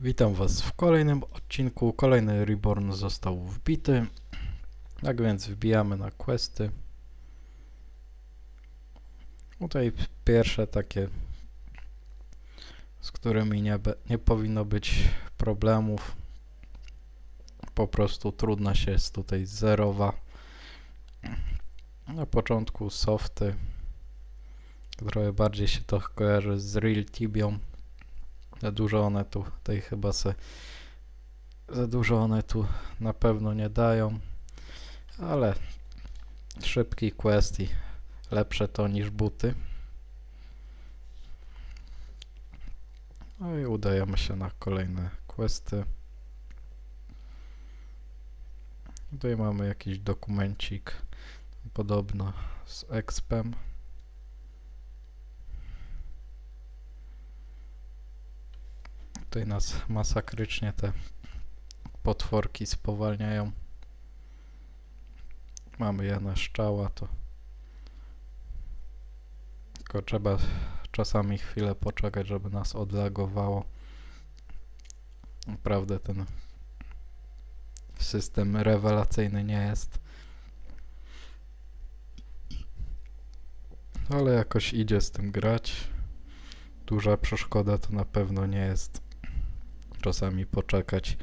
Witam Was w kolejnym odcinku. Kolejny Reborn został wbity. Tak więc wbijamy na questy. Tutaj pierwsze takie, z którymi nie, nie powinno być problemów. Po prostu trudność jest tutaj zerowa. Na początku softy. Trochę bardziej się to kojarzy z Real. Za dużo one tu, tutaj chyba se, za dużo one tu na pewno nie dają, ale szybki quest i lepsze to niż buty. No i udajemy się na kolejne questy. Tutaj mamy jakiś dokumencik, podobno z expem. Tutaj nas masakrycznie te potworki spowalniają. Mamy Jana Szczała, to tylko trzeba czasami chwilę poczekać, żeby nas odlagowało. Naprawdę ten system rewelacyjny nie jest. Ale jakoś idzie z tym grać. Duża przeszkoda to na pewno nie jest czasami poczekać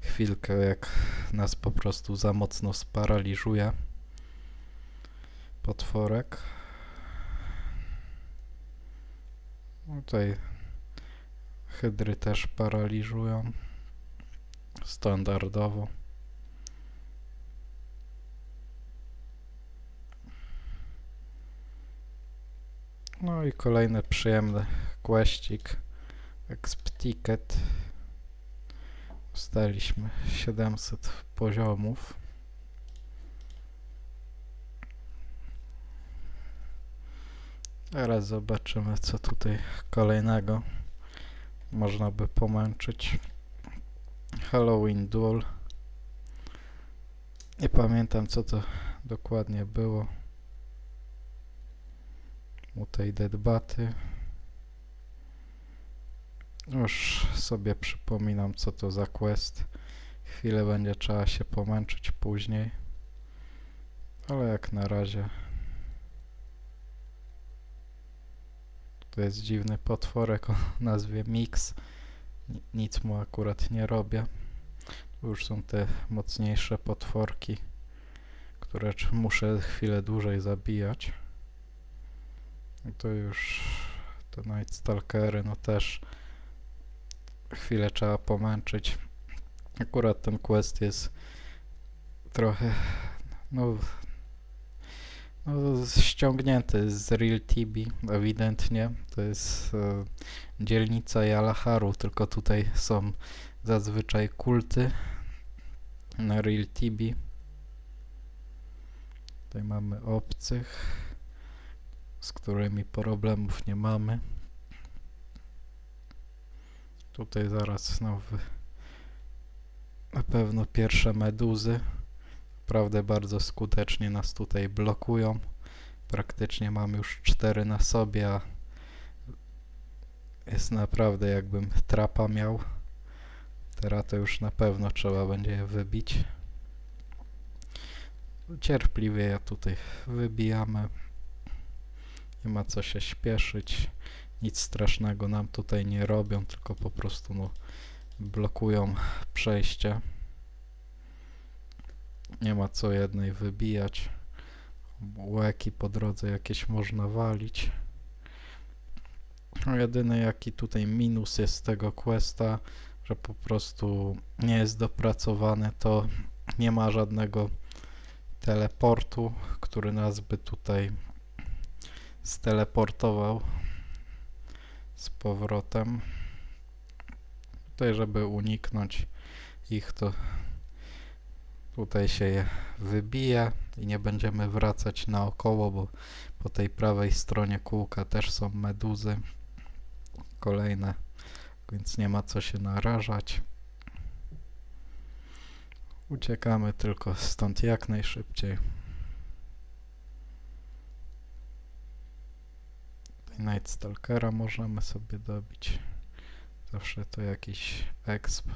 chwilkę, jak nas po prostu za mocno sparaliżuje potworek. Tutaj hydry też paraliżują standardowo. No i kolejny przyjemny questik exp ticket Dostaliśmy 700 poziomów. Teraz zobaczymy, co tutaj kolejnego można by pomęczyć. Halloween Duel. Nie pamiętam, co to dokładnie było. Mutated Baty. Już sobie przypominam, co to za quest. Chwilę będzie trzeba się pomęczyć później. Ale jak na razie... To jest dziwny potworek o nazwie Mix. Ni- Nic mu akurat nie robię. Tu już są te mocniejsze potworki, które muszę chwilę dłużej zabijać. I to już te Night Stalkery, no też chwilę trzeba pomęczyć. Akurat ten quest jest trochę no, no ściągnięty z Real TB ewidentnie. To jest e, dzielnica Jalaharu, tylko tutaj są zazwyczaj kulty na Real TB. Tutaj mamy obcych, z którymi problemów nie mamy. Tutaj zaraz znowu na pewno pierwsze meduzy. Naprawdę bardzo skutecznie nas tutaj blokują. Praktycznie mam już cztery na sobie, a jest naprawdę jakbym trapa miał. Teraz to już na pewno trzeba będzie je wybić. Cierpliwie ja tutaj wybijamy. Nie ma co się śpieszyć nic strasznego nam tutaj nie robią, tylko po prostu no, blokują przejście. Nie ma co jednej wybijać. Łeki po drodze jakieś można walić. No, jedyny jaki tutaj minus jest tego questa, że po prostu nie jest dopracowany, to nie ma żadnego teleportu, który nas by tutaj steleportował z powrotem. Tutaj, żeby uniknąć ich, to tutaj się je wybija i nie będziemy wracać naokoło, bo po tej prawej stronie kółka też są meduzy kolejne, więc nie ma co się narażać. Uciekamy tylko stąd jak najszybciej. Night Stalkera możemy sobie dobić. Zawsze to jakiś exp.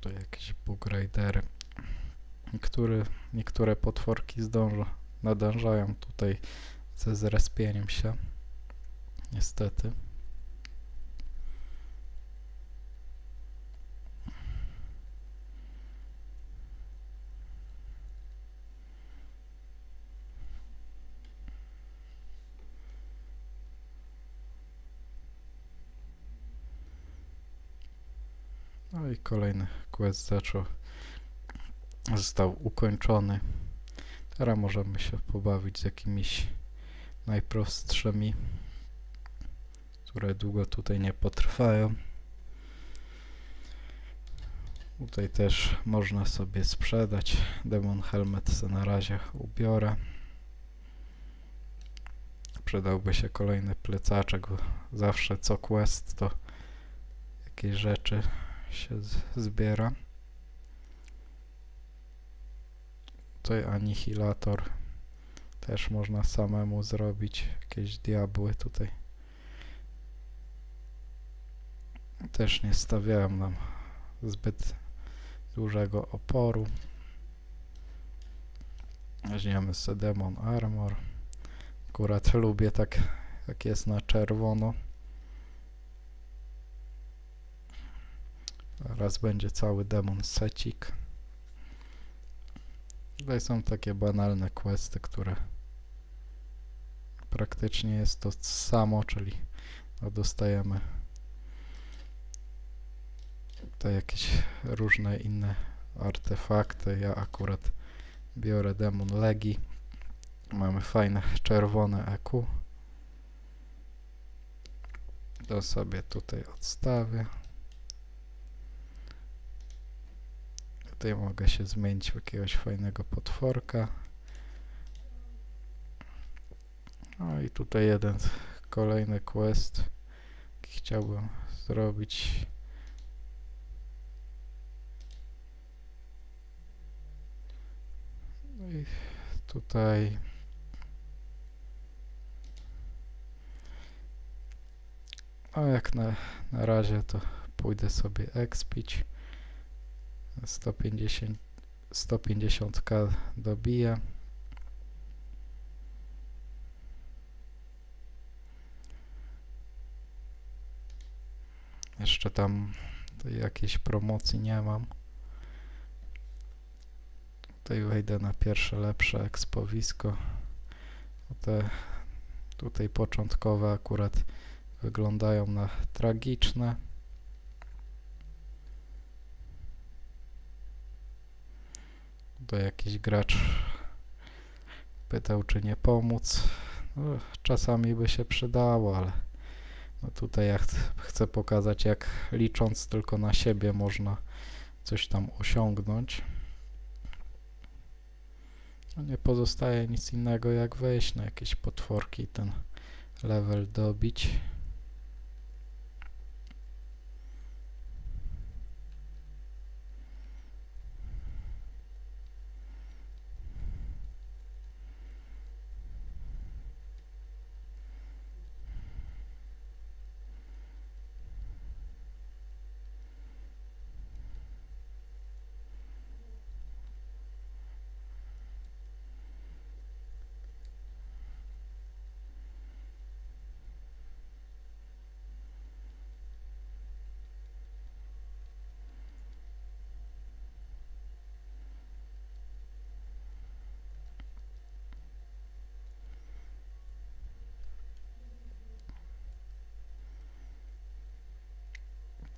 To jakieś ridery. Niektóre, niektóre potworki zdążą, nadążają tutaj ze zrespieniem się. Niestety. No i kolejny quest zaczął. Został ukończony. Teraz możemy się pobawić z jakimiś najprostszymi, które długo tutaj nie potrwają. Tutaj też można sobie sprzedać. Demon Helmet se na razie ubiorę. Przydałby się kolejny plecaczek, bo zawsze co quest to jakieś rzeczy się zbiera. Tutaj anihilator też można samemu zrobić. Jakieś diabły tutaj. Też nie stawiałem nam zbyt dużego oporu. Weźmiemy sobie Demon Armor. Akurat lubię tak, jak jest na czerwono. Teraz będzie cały demon secik. Tutaj są takie banalne questy, które praktycznie jest to samo, czyli no dostajemy tutaj jakieś różne inne artefakty. Ja akurat biorę demon legi. Mamy fajne czerwone EQ. To sobie tutaj odstawię. Tutaj mogę się zmienić w jakiegoś fajnego potworka. No i tutaj jeden kolejny quest, jaki chciałbym zrobić. No i tutaj a jak na, na razie to pójdę sobie expić 150 150k dobiję jeszcze tam jakiejś promocji nie mam. Tutaj wejdę na pierwsze lepsze ekspowisko. Te tutaj początkowe akurat wyglądają na tragiczne to jakiś gracz pytał, czy nie pomóc. No, czasami by się przydało, ale no tutaj ja ch chcę pokazać, jak licząc tylko na siebie można coś tam osiągnąć. No nie pozostaje nic innego, jak wejść na jakieś potworki ten level dobić.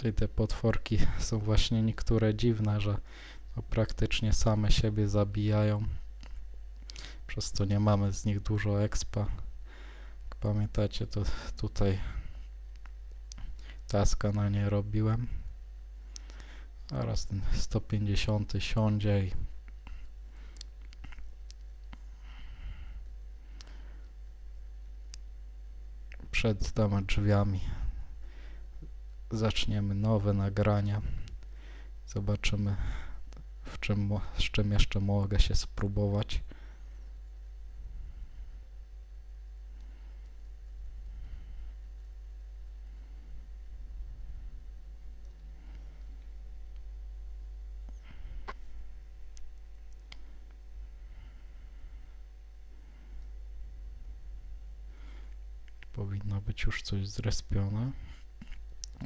Tutaj te potworki są właśnie niektóre dziwne, że no praktycznie same siebie zabijają. Przez co nie mamy z nich dużo expa. Jak pamiętacie, to tutaj taska na nie robiłem. Teraz ten 150 siądzie i przed dama drzwiami zaczniemy nowe nagrania. Zobaczymy, w czym, z czym jeszcze mogę się spróbować. Powinno być już coś zrespione,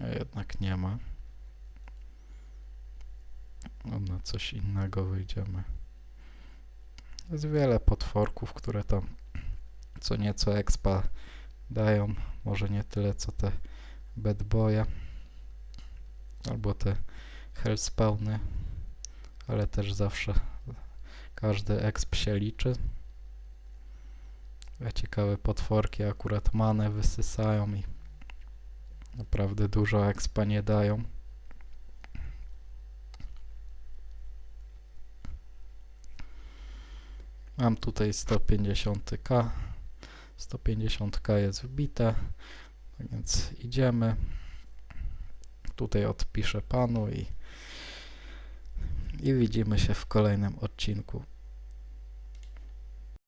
jednak nie ma. No, na coś innego wyjdziemy. Jest wiele potworków, które tam co nieco expa dają. Może nie tyle co te bad boye albo te hellspawny, ale też zawsze każdy exp się liczy. Ciekawe potworki akurat manę wysysają i naprawdę dużo expa nie dają. Mam tutaj 150k. 150k jest wbite, tak więc idziemy. Tutaj odpiszę panu i, i widzimy się w kolejnym odcinku.